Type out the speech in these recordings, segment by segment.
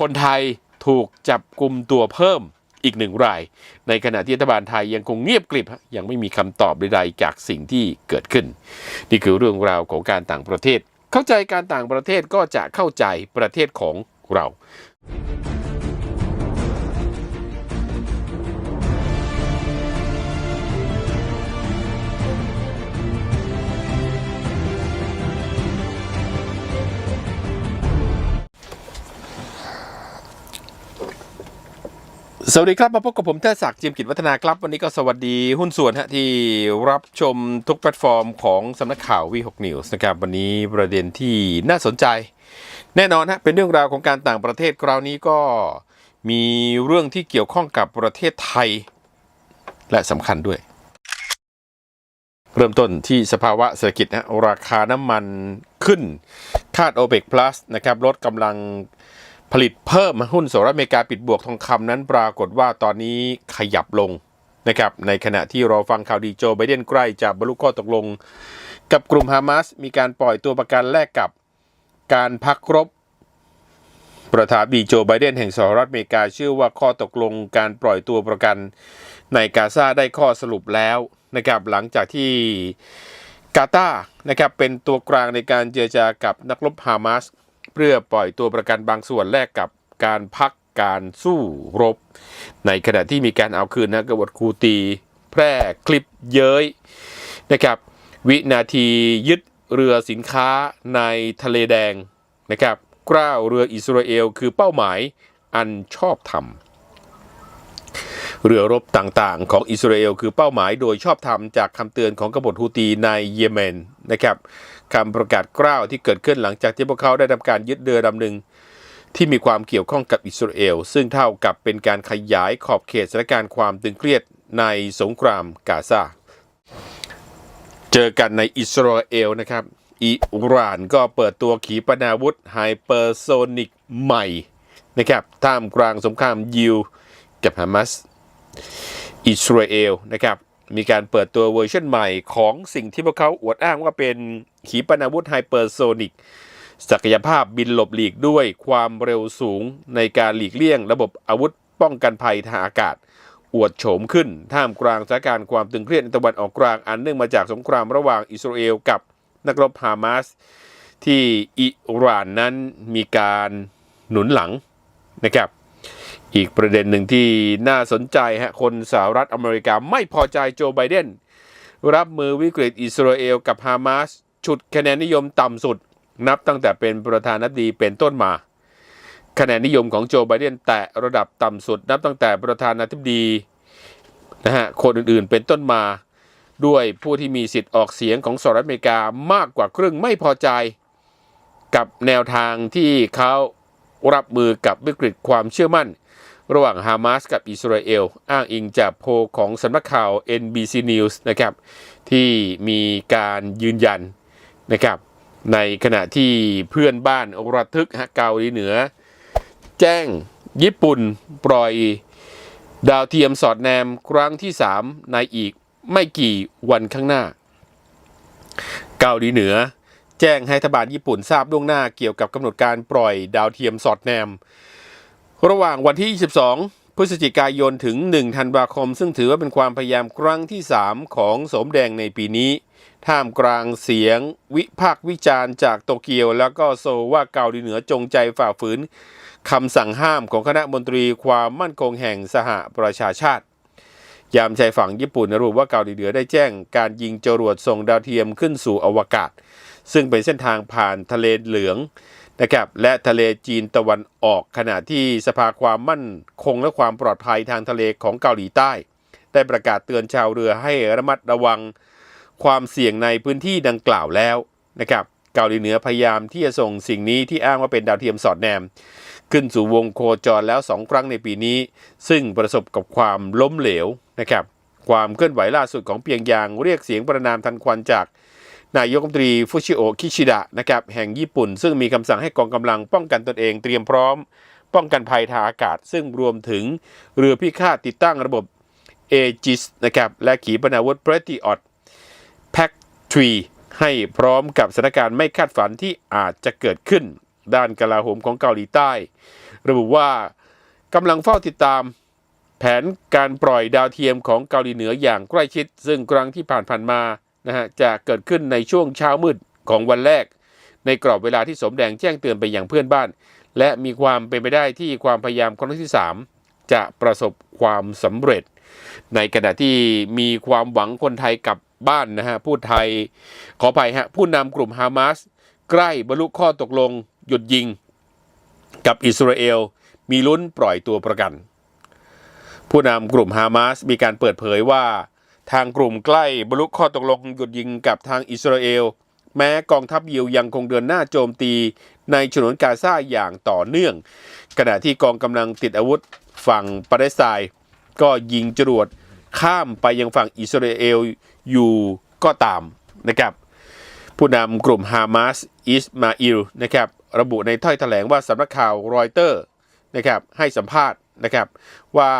คนไทยถูกจับกลุ่มตัวเพิ่มอีกหนึ่งราย ในขณะที่รัฐบาลไทยยังคงเงียบกริบ ยังไม่มีคำตอบใดๆจากสิ่งที่เกิดขึ้น นี่คือเรื่องราวของการต่างประเทศ เข้าใจการต่างประเทศก็จะเข้าใจประเทศของเรา สวัสดีครับ มาพบกับผมเทศศักดิ์จียมกิจวัฒนาครับ วันนี้ก็สวัสดีหุ้นส่วนฮะที่รับชมทุกแพลตฟอร์มของสำนักข่าววี6 News นะครับ วันนี้ประเด็นที่น่าสนใจ แน่นอนฮะเป็นเรื่องราวของการต่างประเทศคราวนี้ก็มีเรื่องที่เกี่ยวข้องกับประเทศไทย และสำคัญด้วย เริ่มต้นที่สภาวะเศรษฐกิจนะราคาน้ำมันขึ้นคาด OPEC Plus นะครับลดกำลัง ผลิตเพิ่มหุ้นสหรัฐอเมริกาปิดบวกทองคำนั้นปรากฏว่าตอนนี้ขยับลงนะครับในขณะที่รอฟังข่าวดีโจไบเดนใกล้จะบรรลุข้อตกลง กับกลุ่มฮามาสมีการปล่อยตัวประกันแลกกับการพักรบ ประธานดีโจไบเดนแห่งสหรัฐอเมริกาเชื่อว่าข้อตกลงการปล่อยตัวประกันในกาซาได้ข้อสรุปแล้วนะครับหลังจากที่กาตาร์นะครับเป็นตัวกลางในการเจรจากับนักรบฮามาส เพื่อปล่อยตัวประกันบางส่วนแลกกับการพักการสู้รบ ในขณะที่มีการเอาคืนนะกบฏคูตี แพร่คลิปเย้ยนะครับ วินาทียึดเรือสินค้าในทะเลแดงนะครับกล้าวเรืออิสราเอลคือเป้าหมายอันชอบธรรม เรือรบต่างๆ ของอิสราเอลคือเป้าหมายโดยชอบธรรมจากคำเตือนของกบฏฮูตีในเยเมนนะครับ คำประกาศกล้าวที่เกิดขึ้นหลังจากที่พวกเขาได้ทำการยึดเรือลำหนึ่งที่มีความเกี่ยวข้องกับอิสราเอล ซึ่งเท่ากับเป็นการขยายขอบเขตสถานการณ์ความตึงเครียดในสงครามกาซาเจอกันในอิสราเอลนะครับ อิหร่านก็เปิดตัวขีปนาวุธไฮเปอร์โซนิกใหม่นะครับท่ามกลางสงครามยิวกับฮามาสอิสราเอลนะครับ มีการเปิดตัวเวอร์ชันใหม่ของสิ่งที่พวกเขาอวดอ้างว่าเป็นขีปนาวุธไฮเปอร์โซนิกศักยภาพบินหลบหลีกด้วยความเร็วสูงในการหลีกเลี่ยง ระบบอาวุธป้องกันภัยทางอากาศ อวดโฉมขึ้น ท่ามกลางสถานการณ์ความตึงเครียดในตะวันออกกลางอันเนื่องมาจากสงครามระหว่างอิสราเอลกับนักรบฮามาสที่อิหร่านนั้นมีการหนุนหลังนะครับ อีกประเด็นหนึ่งที่น่าสนใจฮะคนสหรัฐอเมริกาไม่พอใจโจไบเดนรับมือวิกฤตอิสราเอลกับฮามาสฉุดคะแนนนิยมต่ำสุด นับตั้งแต่เป็นประธานาธิบดีเป็นต้นมา คะแนนนิยมของโจไบเดนแตะระดับต่ำสุด นับตั้งแต่ประธานาธิบดีนะฮะคนอื่นๆเป็นต้นมา ด้วยผู้ที่มีสิทธิ์ออกเสียงของสหรัฐอเมริกามากกว่าครึ่งไม่พอใจ กับแนวทางที่เขารับมือกับวิกฤตความเชื่อมั่น ระหว่างฮามาสกับอิสราเอล อ้างอิงจากโพลของสำนักข่าว NBC News นะครับที่มีการยืนยันนะครับในขณะที่เพื่อนบ้านระทึกฮะเกาหลีเหนือ แจ้งญี่ปุ่นปล่อยดาวเทียมสอดแนมครั้งที่ 3 ในอีกไม่กี่วันข้างหน้า เกาหลีเหนือ แจ้งให้รัฐบาลญี่ปุ่นทราบล่วงหน้าเกี่ยวกับกำหนดการปล่อยดาวเทียมสอดแนม ระหว่างวันที่ 22 พฤศจิกายนถึง 1 ธันวาคม ซึ่งถือว่าเป็นความพยายามครั้งที่ 3 ของสมแดงในปีนี้ ท่ามกลางเสียงวิพากษ์วิจารณ์จากโตเกียว แล้วก็โซว่าเกาหลีเหนือจงใจฝ่าฝืนคำสั่งห้ามของคณะมนตรีความมั่นคงแห่งสหประชาชาติยามชายฝั่งญี่ปุ่นระบุว่าเกาหลีเหนือได้แจ้งการยิงจรวดส่งดาวเทียมขึ้นสู่อวกาศ ซึ่งเป็นเส้นทางผ่านทะเลเหลือง นะครับและทะเลจีนตะวันออกขณะที่สภาความมั่นคงและความปลอดภัยทางทะเลของเกาหลีใต้ ได้ประกาศเตือนชาวเรือให้ระมัดระวังความเสี่ยงในพื้นที่ดังกล่าวแล้วนะครับเกาหลีเหนือพยายามที่จะส่งสิ่งนี้ที่อ้างว่าเป็นดาวเทียมสอดแนม ขึ้นสู่วงโคจรแล้ว2ครั้งในปีนี้ ซึ่งประสบกับความล้มเหลวนะครับความเคลื่อนไหวล่าสุดของเปียงยางเรียกเสียงประนามทันควันจาก นายกรัฐมนตรีฟุชิโอคิชิดะนะครับแห่งญี่ปุ่น ซึ่งมีคำสั่งให้กองกำลังป้องกันตนเองเตรียมพร้อม ป้องกันภัยทางอากาศ ซึ่งรวมถึงเรือพิฆาตติดตั้งระบบเอจิสนะครับและขีปนาวุธเพรติออตแพ็กทรีให้พร้อมกับสถานการณ์ไม่คาดฝันที่อาจจะเกิดขึ้น ด้านกลาโหมของเกาหลีใต้ ระบุว่ากำลังเฝ้าติดตามแผนการปล่อยดาวเทียมของเกาหลีเหนืออย่างใกล้ชิด ซึ่งครั้งที่ผ่านๆมา นะฮะจะเกิดขึ้นในช่วงเช้ามืดของวันแรก ในกรอบเวลาที่สมแดงแจ้งเตือนไปอย่างเพื่อนบ้าน และมีความเป็นไปได้ที่ความพยายามครั้งที่ 3 จะประสบความสำเร็จ ในขณะที่มีความหวังคนไทยกลับบ้านนะฮะพูดไทยขออภัยฮะผู้นำกลุ่มฮามาสใกล้บรรลุข้อตกลงหยุดยิง กับอิสราเอลมีลุ้นปล่อยตัวประกัน ผู้นำกลุ่มฮามาสมีการเปิดเผยว่า ทางกลุ่มใกล้บรรลุข้อตกลงหยุดยิงกับทางอิสราเอล แม้กองทัพยิวยังคงเดินหน้าโจมตีในฉนวนกาซาอย่างต่อเนื่อง ขณะที่กองกำลังติดอาวุธฝั่งปาเลสไตน์ก็ยิงจรวดข้ามไปยังฝั่งอิสราเอลอยู่ก็ตามนะครับผู้นำกลุ่มฮามาสอิสมาอิลนะครับระบุในถ้อยแถลงว่าสำนักข่าวรอยเตอร์นะครับให้สัมภาษณ์นะครับว่า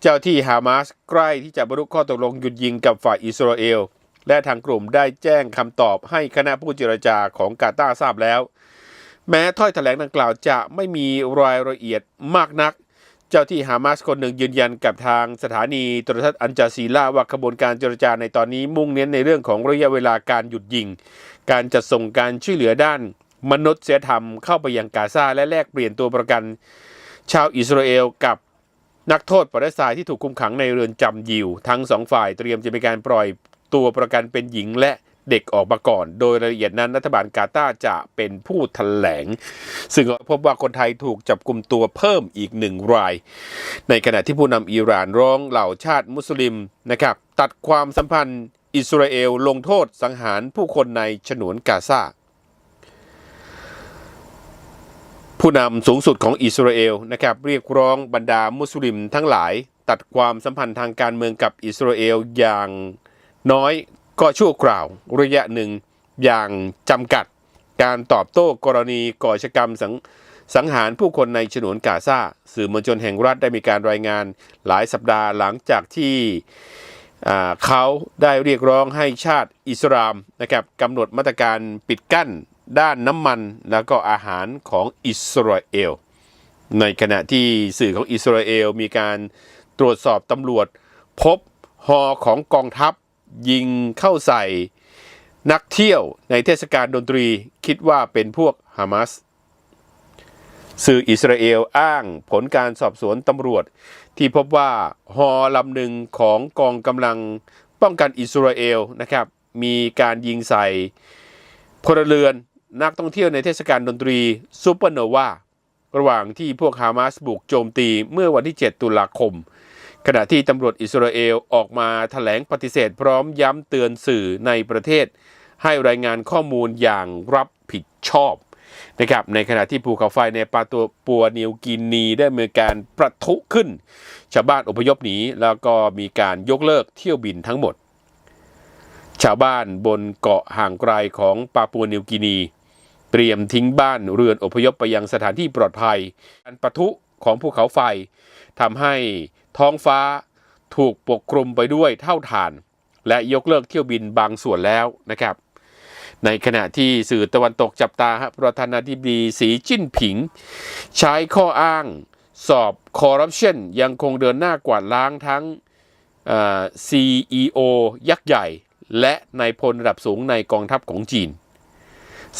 เจ้าที่ฮามาสใกล้ที่จะบรรลุข้อตกลงหยุดยิงกับฝ่ายอิสราเอล และทางกลุ่มได้แจ้งคำตอบให้คณะผู้เจรจาของกาตาร์ทราบแล้ว แม้ถ้อยแถลงดังกล่าวจะไม่มีรายละเอียดมากนัก เจ้าที่ฮามาสคนหนึ่งยืนยันกับทางสถานีโทรทัศน์อันจาซีล่าว่าขบวนการเจรจาในตอนนี้มุ่งเน้นในเรื่องของระยะเวลาการหยุดยิง การจัดส่งการช่วยเหลือด้านมนุษยธรรมเข้าไปยังกาซาและแลกเปลี่ยนตัวประกัน ชาวอิสราเอลกับ นักโทษปาเลสไตน์ที่ถูกคุมขังในเรือนจำยิว ทั้งสองฝ่ายเตรียมจะมีการปล่อยตัวประกันเป็นหญิงและเด็กออกมาก่อน โดยรายละเอียดนั้นรัฐบาลกาตาร์จะเป็นผู้แถลง ซึ่งพบว่าคนไทยถูกจับกลุ่มตัวเพิ่มอีกหนึ่งราย ในขณะที่ผู้นำอิหร่านร้องเหล่าชาติมุสลิมนะครับ ตัดความสัมพันธ์อิสราเอลลงโทษสังหารผู้คนในฉนวนกาซา ผู้นำสูงสุดของอิสราเอลนะครับเรียกร้องบรรดามุสลิมทั้งหลาย ตัดความสัมพันธ์ทางการเมืองกับอิสราเอลอย่างน้อยก็ชั่วคราวระยะหนึ่งอย่างจำกัดการตอบโต้กรณีก่อชกรรมสังสังหารผู้คนในฉนวนกาซาสื่อมวลชนแห่งรัฐได้มีการรายงานหลายสัปดาห์หลังจากที่เขาได้เรียกร้องให้ชาติอิสลามนะครับกำหนดมาตรการปิดกั้น ด้านน้ำมันแล้วก็อาหารของอิสราเอล ในขณะที่สื่อของอิสราเอลมีการตรวจสอบตำรวจ พบฮอของกองทัพยิงเข้าใส่นักเที่ยวในเทศกาลดนตรีคิดว่าเป็นพวกฮามาสสื่ออิสราเอลอ้างผลการสอบสวนตำรวจ ที่พบว่าฮอลำหนึ่งของกองกำลังป้องกันอิสราเอลนะครับ มีการยิงใส่พลเรือน นักท่องเที่ยวในเทศกาลดนตรีซูเปอร์โนวาระหว่างที่พวกฮามาสบุกโจมตีเมื่อวันที่ 7 ตุลาคม ขณะที่ตำรวจอิสราเอลออกมาแถลงปฏิเสธพร้อมย้ำเตือนสื่อในประเทศ ให้รายงานข้อมูลอย่างรับผิดชอบนะครับในขณะที่ภูเขาไฟในปาตัวปัวนิวกินีได้มีการประทุขึ้น ชาวบ้านอพยพหนีแล้วก็มีการยกเลิกเที่ยวบินทั้งหมด ชาวบ้านบนเกาะห่างไกลของปาปัวนิวกินี เตรียมทิ้งบ้านเรือนอพยพไปยังสถานที่ปลอดภัยการปะทุของภูเขาไฟทำให้ท้องฟ้าถูกปกคลุมไปด้วยเท่าฐาน และยกเลิกเที่ยวบินบางส่วนแล้วนะครับ ในขณะที่สื่อตะวันตกจับตาฮะประธานาธิบดีสีจิ้นผิง ใช้ข้ออ้างสอบคอร์รัปชันยังคงเดินหน้ากวาดล้างทั้งเอ่อ CEO ยักษ์ใหญ่ และนายพลระดับสูงในกองทัพของจีน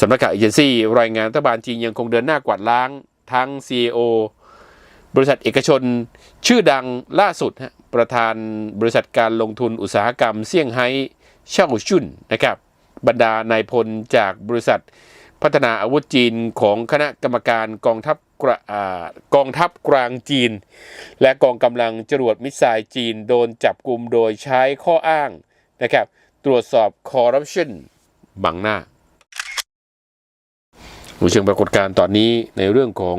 สำนักข่าวเอเจนซี่รายงานรัฐบาลจีนยังคงเดินหน้ากวาดล้างทั้ง CEO บริษัทเอกชนชื่อดังล่าสุดฮะประธานบริษัทการลงทุนอุตสาหกรรมเซี่ยงไฮ้เช่าชุนนะครับบรรดานายพลจากบริษัทพัฒนาอาวุธจีนของคณะกรรมการกองทัพกระอ่ากองทัพกลางจีน และกองกำลังจรวดมิสไซล์จีนโดนจับกลุ่มโดยใช้ข้ออ้างนะครับตรวจสอบคอร์รัปชันบังหน้า เชิงปรากฏการณ์ตอนนี้ในเรื่องของ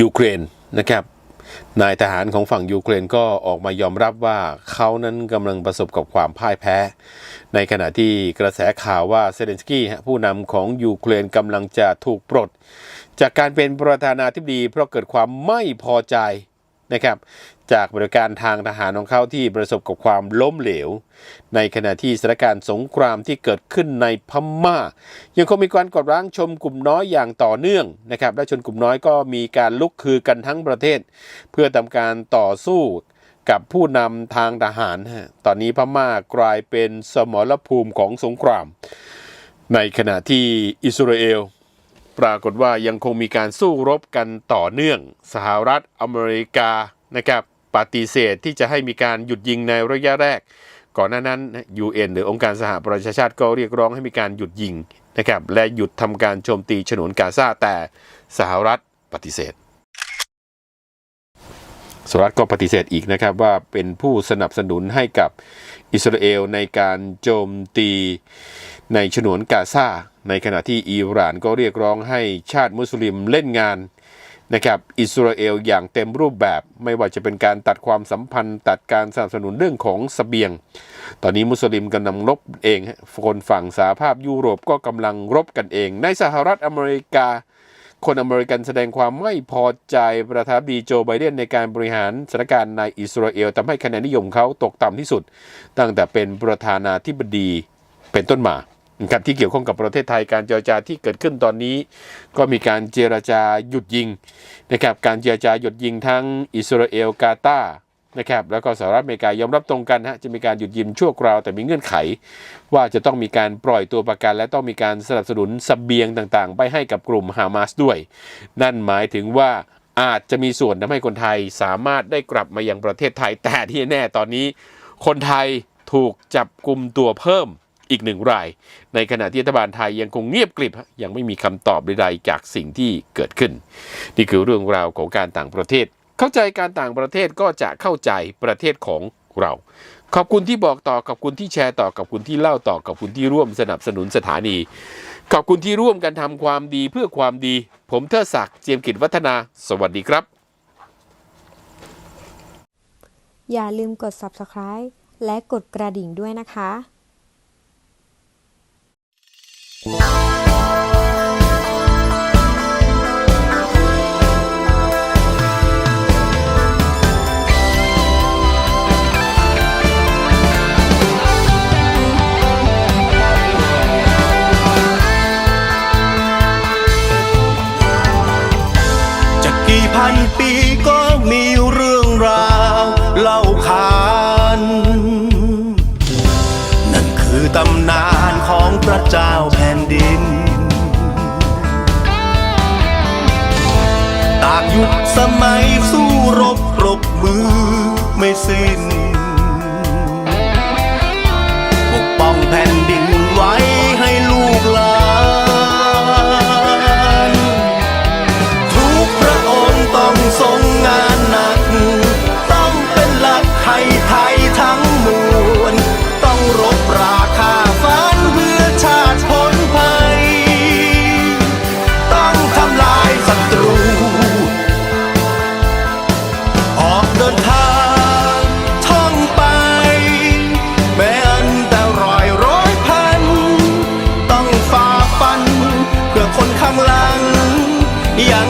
ยูเครนนะครับ นายทหารของฝั่งยูเครนก็ออกมายอมรับว่าเขานั้นกำลังประสบกับความพ่ายแพ้ ในขณะที่กระแสข่าวว่าเซเลนสกี้ผู้นำของยูเครนกำลังจะถูกปลด จากการเป็นประธานาธิบดีเพราะเกิดความไม่พอใจ นะครับจากบริการทางทหารของเขาที่ประสบกับความล้มเหลว ในขณะที่สถานการณ์สงครามที่เกิดขึ้นในพม่า ยังคงมีการกดร้างชมกลุ่มน้อยอย่างต่อเนื่องนะครับและชนกลุ่มน้อยก็มีการลุกคือกันทั้งประเทศ เพื่อทำการต่อสู้กับผู้นำทางทหาร ตอนนี้พม่ากลายเป็นสมรภูมิของสงคราม ในขณะที่อิสราเอล ปรากฏว่ายังคงมีการสู้รบกันต่อเนื่อง สหรัฐอเมริกานะครับปฏิเสธที่จะให้มีการหยุดยิงในระยะแรก ก่อนหน้านั้น UN หรือองค์การสหประชาชาติก็เรียกร้องให้มีการหยุดยิงนะครับและหยุดทำการโจมตีฉนวนกาซาแต่สหรัฐปฏิเสธสหรัฐก็ปฏิเสธอีกนะครับว่าเป็นผู้สนับสนุนให้กับอิสราเอลในการโจมตีในฉนวนกาซา ในขณะที่อิหร่านก็เรียกร้องให้ชาติมุสลิมเล่นงานนะครับอิสราเอลอย่างเต็มรูปแบบไม่ว่าจะเป็นการตัดความสัมพันธ์ ตัดการสนับสนุนเรื่องของสเสบียง ตอนนี้มุสลิมกำลังรบเองคนฝั่งสหภาพยุโรปก็กำลังรบกันเอง ในสหรัฐอเมริกา คนอเมริกันแสดงความไม่พอใจประธานาธิบดีโจไบเดนในการบริหารสถานการณ์ในอิสราเอลทำให้คะแนนนิยมเขาตกต่ำที่สุด ตั้งแต่เป็นประธานาธิบดีเป็นต้นมา นะครับที่เกี่ยวข้องกับประเทศไทยการเจรจาที่เกิดขึ้นตอนนี้ ก็มีการเจรจาหยุดยิงนะครับการเจรจาหยุดยิงทั้งอิสราเอลกาตาร์นะครับแล้วก็สหรัฐอเมริกายอมรับตรงกันฮะจะมีการหยุดยิงชั่วคราวแต่มีเงื่อนไข ว่าจะต้องมีการปล่อยตัวประกัน และต้องมีการสนับสนุนสเสบียงต่างๆ ไปให้กับกลุ่มฮามาสด้วย นั่นหมายถึงว่าอาจจะมีส่วนทำให้คนไทยสามารถได้กลับมายังประเทศไทยแต่ที่แน่ตอนนี้ คนไทยถูกจับกลุ่มตัวเพิ่ม อีกหนึ่งราย ในขณะที่รัฐบาลไทยยังคงเงียบกริบ ยังไม่มีคำตอบใดๆจากสิ่งที่เกิดขึ้น นี่คือเรื่องราวของการต่างประเทศ เข้าใจการต่างประเทศก็จะเข้าใจประเทศของเรา ขอบคุณที่บอกต่อขอบคุณที่แชร์ต่อขอบคุณที่เล่าต่อขอบคุณที่ร่วมสนับสนุนสถานี ขอบคุณที่ร่วมกันทำความดีเพื่อความดี ผมเทิดศักดิ์เจียมกิจวัฒนา สวัสดีครับ อย่าลืมกด subscribe และกดกระดิ่งด้วยนะคะ กี่พันปีก็มีเรื่องราวเล่าขานนั่นคือตำนานของพระเจ้า สมัยสู้รบปรบมือไม่สิ้น ข้างหลังยัง